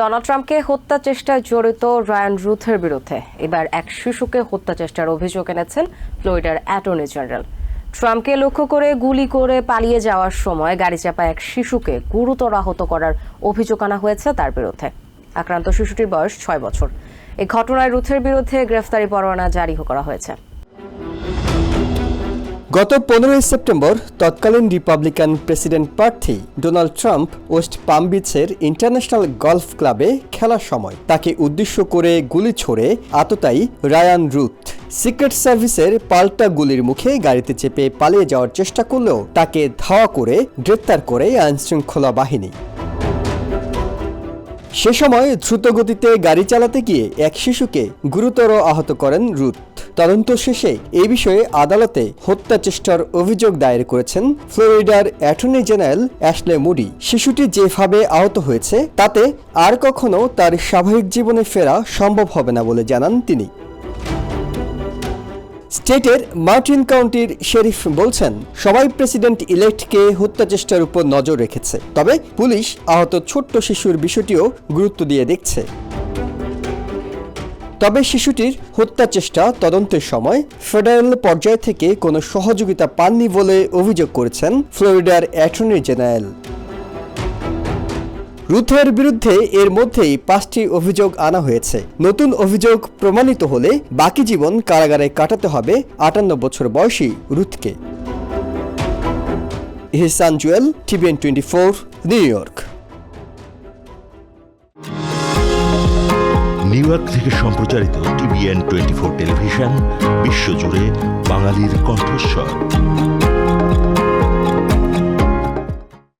Donald ট্রাম্পকে হত্যা চেষ্টায় জড়িত রায়ান রুথের বিরুদ্ধে। এবার এক শিশুকে হত্যা চেষ্টার অভিযোগ এনেছেন ফ্লোরিডার অ্যাটর্নি জেনারেল। ট্রাম্পকে লক্ষ্য করে গুলি করে পালিয়ে যাওয়ার সময় গাড়ি চাপা এক শিশুকে গুরুতর আহত করার অভিযোগ আনা হয়েছে তার বিরুদ্ধে। আক্রান্ত শিশুটির বয়স ছয় বছর। এই ঘটনায় রুথের বিরুদ্ধে গ্রেফতারি পরোয়ানা জারি করা হয়েছে। গত পনেরোই সেপ্টেম্বর তৎকালীন রিপাবলিকান প্রেসিডেন্ট প্রার্থী ডোনাল্ড ট্রাম্প ওয়েস্ট পাম বিচের ইন্টারন্যাশনাল গলফ ক্লাবে খেলার সময় তাকে উদ্দেশ্য করে গুলি ছোড়ে আততায়ী রায়ান রুথ। সিক্রেট সার্ভিসের পাল্টা গুলির মুখে গাড়িতে চেপে পালিয়ে যাওয়ার চেষ্টা করলেও তাকে ধাওয়া করে গ্রেপ্তার করে আইনশৃঙ্খলা বাহিনী। সে সময় দ্রুত গতিতে গাড়ি চালাতে গিয়ে এক শিশুকে গুরুতর আহত করেন রুথ তদন্ত শেষে এ বিষয়ে আদালতে হত্যা চেষ্টার অভিযোগ দায়ের করেছেন ফ্লোরিডার অ্যাটর্নি জেনারেল অ্যাশলে মুডি। শিশুটি যেভাবে আহত হয়েছে, তাতে আর কখনো তার স্বাভাবিক জীবনে ফেরা সম্ভব হবে না বলে জানান তিনি। স্টেটের মার্টিন কাউন্টির শেরিফ বলছেন, সবাই প্রেসিডেন্ট ইলেক্টকে হত্যা চেষ্টার উপর নজর রেখেছে। তবে পুলিশ আহত ছোট্ট শিশুর বিষয়টিও গুরুত্ব দিয়ে দেখছে। তবে শিশুটির হত্যা চেষ্টা তদন্তের সময় ফেডারেল পর্যায় থেকে কোনো সহযোগিতা পাননি বলে অভিযোগ করেছেন ফ্লোরিডার অ্যাটর্নি জেনারেল। রুথের বিরুদ্ধে এর মধ্যেই পাঁচটি অভিযোগ আনা হয়েছে। নতুন অভিযোগ প্রমাণিত হলে বাকি জীবন কারাগারে কাটাতে হবে আটান্ন বছর বয়সী রুথকে Ihsan Jewel, TVN twenty four, New York. New York থেকে সম্প্রচারিত টিভিএন টোয়েন্টি ফোর টেলিভিশন, বিশ্বজুড়ে বাঙালির কণ্ঠস্বর।